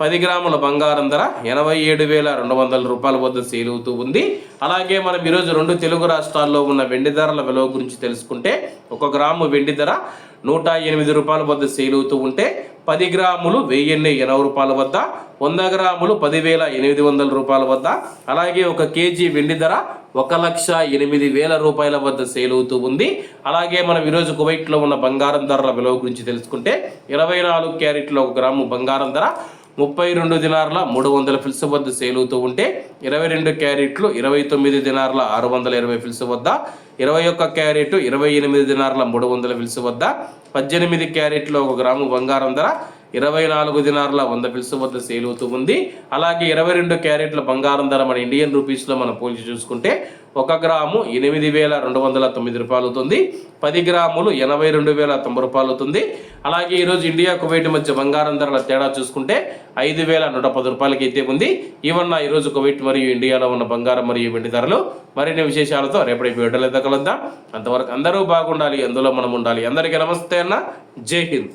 పది గ్రాముల బంగారం ధర ఎనభై ఏడు వేల రెండు వందల రూపాయల వద్ద సేల్ అవుతూ ఉంది. అలాగే మనం ఈరోజు రెండు తెలుగు రాష్ట్రాల్లో ఉన్న వెండి ధరల విలువ గురించి తెలుసుకుంటే ఒక గ్రాము వెండి ధర నూట ఎనిమిది రూపాయల వద్ద సేల్ అవుతూ ఉంటే పది గ్రాములు వెయ్యిన్ని ఎనభై రూపాయల వద్ద వంద గ్రాములు పదివేల ఎనిమిది వందల రూపాయల వద్ద అలాగే ఒక కేజీ వెండి ధర ఒక లక్ష ఎనిమిది వేల రూపాయల వద్ద సేల్ అవుతూ ఉంది. అలాగే మనం ఈరోజు కువైట్లో ఉన్న బంగారం ధరల విలువ గురించి తెలుసుకుంటే ఇరవై నాలుగు క్యారెట్ల ఒక గ్రాము బంగారం ధర ముప్పై రెండు దినార్ల మూడు వందల ఫిల్స్ వద్ద సేల్ అవుతూ ఉంటే ఇరవై రెండు క్యారెట్లు ఇరవై తొమ్మిది దినార్ల ఆరు వందల ఇరవై ఫిల్స్ వద్ద ఇరవై ఒక్క క్యారెట్ ఇరవై ఎనిమిది దినార్ల మూడు వందల ఫిల్స్ వద్ద పద్దెనిమిది క్యారెట్లు ఒక గ్రాము బంగారం ధర ఇరవై నాలుగు దినార్ల వంద ఫిల్స్ వద్ద సేల్ అవుతూ ఉంది. అలాగే ఇరవై రెండు క్యారెట్ల బంగారం ధర మన ఇండియన్ రూపీస్లో మనం పోల్చి చూసుకుంటే ఒక గ్రాము ఎనిమిది వేల రెండు వందల తొమ్మిది రూపాయలు అవుతుంది. పది గ్రాములు ఎనభై రెండు వేల తొంభై రూపాయలు అవుతుంది. అలాగే ఈరోజు ఇండియా కువైట్ మధ్య బంగారం ధరల తేడా చూసుకుంటే ఐదు వేల నూట పది రూపాయలకి అయితే ఉంది. ఇవన్న ఈరోజు కువైట్ మరియు ఇండియాలో ఉన్న బంగారం మరియు వెండి ధరలు. మరిన్ని విశేషాలతో రేపటి వీడియోలో కలుద్దాం. అంతవరకు అందరూ బాగుండాలి అందులో మనం ఉండాలి. అందరికీ నమస్తే అన్న. జై హింద్.